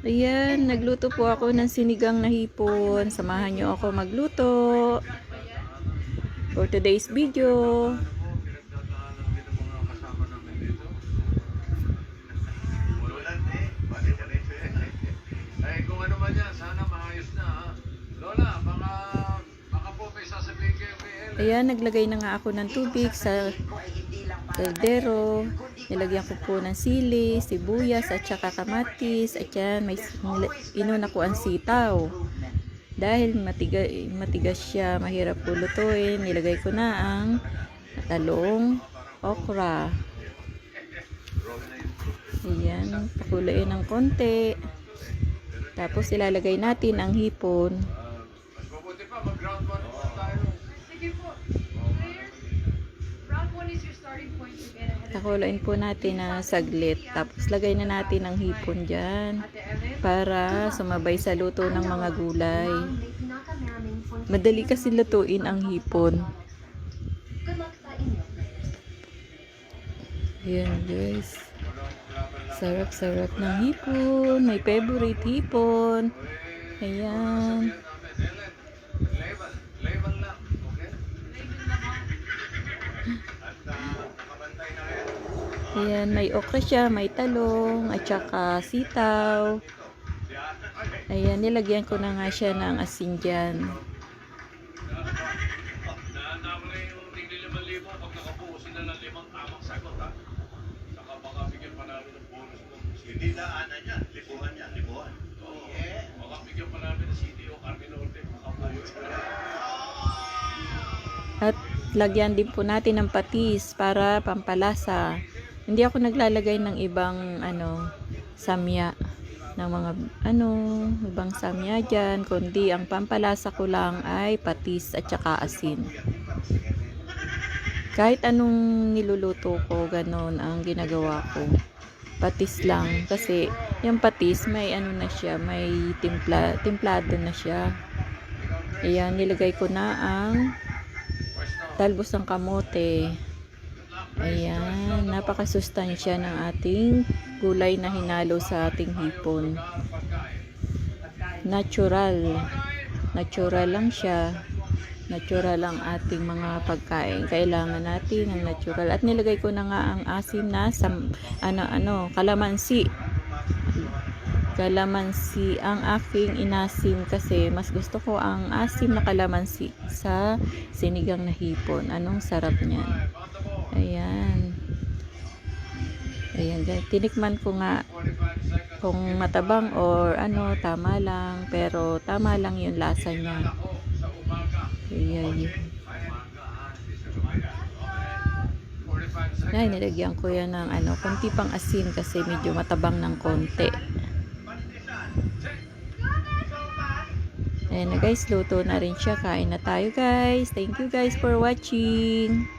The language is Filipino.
Ayan, nagluto po ako ng sinigang na hipon. Samahan nyo ako magluto. For today's video. Ayan, naglagay na nga ako ng tubig sa kaldero. Nilagyan ko po ng sili, sibuyas, at saka kamatis. At yan, may inuna ko ang sitaw. Dahil matiga, matigas siya, mahirap po lutuin, nilagay ko na ang talong, okra. Ayan, pakuluin ng konti. Tapos ilalagay natin ang hipon. Takulain po natin na saglit. Tapos lagay na natin ang hipon dyan para sumabay sa luto ng mga gulay. Madali kasi lutuin ang hipon. Ayan guys. Sarap-sarap ng hipon. My favorite hipon. Ayan. Ayan, may okra siya, may talong, at saka sitaw. Ayan, nilagyan ko na nga siya ng asin dyan. Hindi daanan libuhan libuhan. Oo. Pa namin ng CDO Carmen sila. At lagyan din po natin ng patis para pampalasa. Hindi ako naglalagay ng ibang ano samya ng mga ano ibang samya dyan kundi ang pampalasa ko lang ay patis at saka asin. Kahit anong niluluto ko, ganon ang ginagawa ko. Patis lang kasi yung patis may ano na siya, may timpla, timplado na siya. Ayan, nilagay ko na ang talbos ng kamote. Ayan, napakasustansya ng ating gulay na hinalo sa ating hipon. Natural. Natural lang siya. Natural ang ating mga pagkain. Kailangan natin ng natural. At nilagay ko na nga ang asim na sam, ano, ano, kalamansi. Kalamansi ang aking inasim kasi mas gusto ko ang asim na kalamansi sa sinigang na hipon. Anong sarap niyan. Ayan. Ayan, guys. Tinikman ko nga kung matabang or ano, tama lang. Pero tama lang yung lasa niya. Ayan. Ay, nilagyan ko yan ng ano, konti pang asin kasi medyo matabang ng konti. Ayan na guys, luto na rin siya. Kain na tayo guys. Thank you guys for watching.